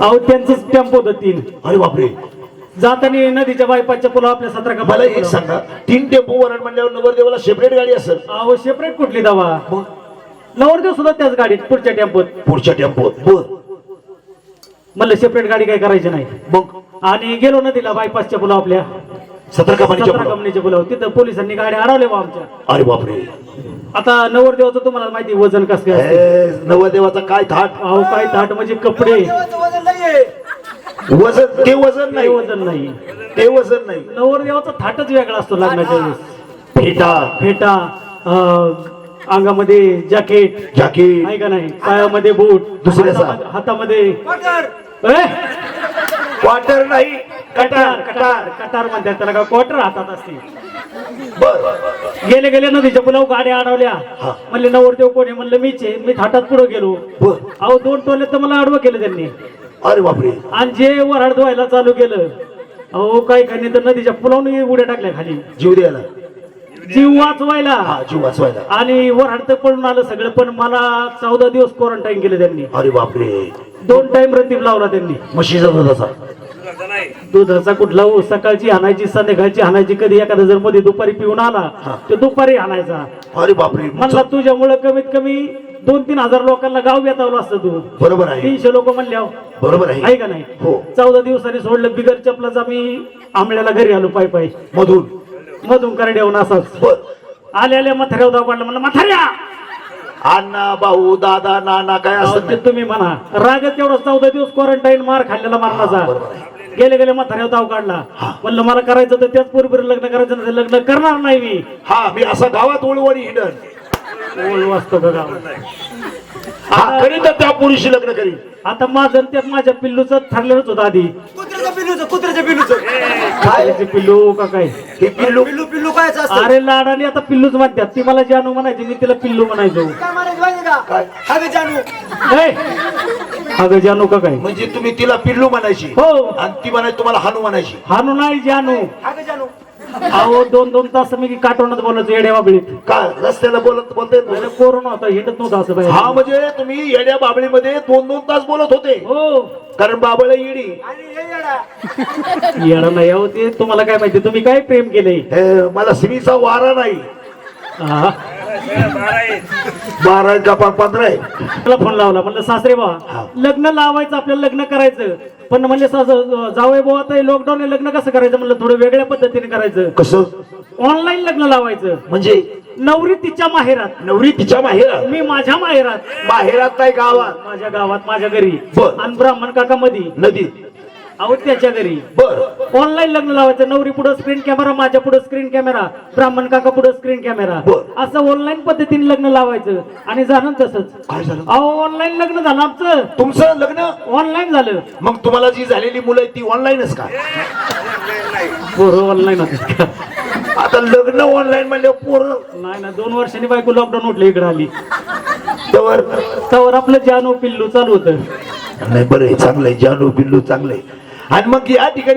अहो त्यांचंच टेम्पो होतं तीन. अरे बापरे. जाताना नदीच्या बायपाच्या पुला आपल्या सतरा का मला एक सांगा तीन टेम्पो वरण म्हणल्यावर नवरदेवाला सेपरेट गाडी असेल? अहो सेपरेट कुठली दवा? नवरदेव सुद्धा त्याच गाडीत पुढच्या टेम्पोत पुढच्या टेम्पोत बर. म्हणलं सेपरेट गाडी काय करायची नाही. मग? आणि गेलो नदीला बायपासच्या पुला आपल्या. सतरा सतरा. कंपनीच्या पुलावर. तिथं पोलिसांनी गाडी अडवल्या बा आमच्या. अरे बापरे. आता नवरदेवाचं तुम्हाला माहिती वजन कसं काय असतं. ए, नवरदेवाचा काय थाट? अहो काय थाट म्हणजे कपडे. वजन ते वजन नाही. वजन नाही. ते वजन नाही. नवरदेवाचा थाटच वेगळा असतो लग्नाच्या वेळेस. फेटा. फेटा अं, अंगामध्ये जॅकेट. जॅकेट. आहे का नाही? पायामध्ये बूट. दुसऱ्याचा. हातामध्ये- हातामध्ये ए, क्वार्टर नाही. कटार कटार कटार म्हणतात त्याला का क्वार्टर हातात असते बर गेले गेले नदीच्या पुलाव गाड्या अडवल्या. म्हणले नवरदेव कोणी म्हणलं मीच आहे. मी थाटात पुढे गेलो. अहो दोन टोले तर मला आडवं केलं त्यांनी. अरे बापरे. आणि जे वराड धुवायला चालू केलं अहो काही काही तर नदीच्या पुलावून उड्या टाकल्या खाली. जीव द्यायला. जीव वाचवायला. हा जीव वाचवायला. आणि वराड तर पळून आलं सगळं पण मला चौदा दिवस क्वारंटाईन केलं त्यांनी. अरे बापरे. दोन टाइम रतीब लावला त्यांनी. म्हशीचा दुधाचा कुठला हो सकाळची हाणायची संध्याकाळची हाणायची कधी एखादा जर मध्ये दुपारी पिऊन आला. तर दुपारी हाणायचा अरे बापरे. म्हणला तुझ्यामुळे कमीत कमी दोन तीन हजार लोकांना गाव बेतावलं असतं तू. बरोबर आहे. तीनशे लोक म्हणल्या बरोबर आहे. का नाही? हो. चौदा दिवसांनी सोडलं बिगर चपलाच आम्ही आंबळ्याला घरी आलो पाय पाय मधून. मधून करड्यावून असाच. आले आले म्हाताऱ्यावर दाव काढला म्हणलं म्हाताऱ्या अण्णा भाऊ दादा नाना काय ते तुम्ही म्हणा. रागत तेवढा चौदा दिवस क्वारंटाईन मार खाल्लेला मारण्याचा गेले गेले म्हाताऱ्यावर दाव काढला. म्हणलं मला करायचं तर त्याच बरोबर लग्न करायचं नाही लग्न करणार नाही मी. हा मी असा गावात ओळवणी हिंडन. ओळ बघा हा करीन त्या पुरुषी लग्न करीन. आता माझं आणि त्यात माझ्या पिल्लूचं ठरलेलंच होतं आधी. कुत्र्याच्या पिल्लूचं कुत्र्याच्या पिल्लूचं. काय? त्याचे पिल्लू का काय? पिल्लू पिल्लू पिल्लू कायच असतं. अरे लाडाने आता पिल्लूच म्हणतात. ती मला जानू म्हणायची मी तिला पिल्लू म्हणायचो. काय म्हणायचं माहिती का? जानू. ए, अगं जानू का काय? म्हणजे तुम्ही तिला पिल्लू म्हणायची. हो. आणि ती म्हणायची तुम्हाला हानू म्हणायची. हानू नाही जानू. अहो दोन दोन तास मी काटवण्यात बोलायचो येड्या बाबळीत. का रस्त्याला बोलत बोलते. पहिले कोरोना होता हिंडत नव्हतं असं बाहेर हा म्हणजे तुम्ही येड्या बाबळीमध्ये दोन दोन तास बोलत होते. हो. कारण बाबळ येडी. आणि येडा. नाही अहो ते तुम्हाला काय माहिती तुम्ही काय प्रेम केलंय हे, मला सिमीचा वारा नाही. हा. बारा का प- पंधरा आहे. फोन लावला म्हणलं सासरे बा. लग्न लावायचं आपल्याला लग्न करायचं. पण म्हणले जावय भाऊ आता लॉकडाऊन लग्न कसं करायचं म्हणलं? थोडं वेगळ्या पद्धतीने करायचं. कसं? ऑनलाईन लग्न लावायचं. म्हणजे? नवरी तिच्या माहेरात. नवरी तिच्या माहेरात? मी माझ्या माहेरात. माहेरात नाही गावात? माझ्या गावात माझ्या घरी. आणि ब्राह्मण काका मधी नदी. अहो त्याच्या घरी. बर. ऑनलाईन लग्न लावायचं. नवरी पुढे स्क्रीन कॅमेरा माझ्या पुढे स्क्रीन कॅमेरा ब्राह्मण काका पुढे स्क्रीन कॅमेरा बर. असं ऑनलाईन पद्धतीने लग्न लावायचं. आणि झालं तसंच. काय झालं? अहो ऑनलाईन लग्न झालं आमचं. तुमचं लग्न? ऑनलाईन झालं. मग तुम्हाला जी झालेली मुलं आहेत ती ऑनलाईनच का? पोरं ऑनलाईन आता लग्न ऑनलाईन म्हणले पोरं? नाही ना दोन वर्षांनी बायको लॉकडाऊन उठलं इकडे आली. त्यावर त्यावर आपलं जानू पिल्लू चालू होतं. नाही बरं आहे. चांगलंय जानू बिल्लू चांगलंय At mag-iadi ka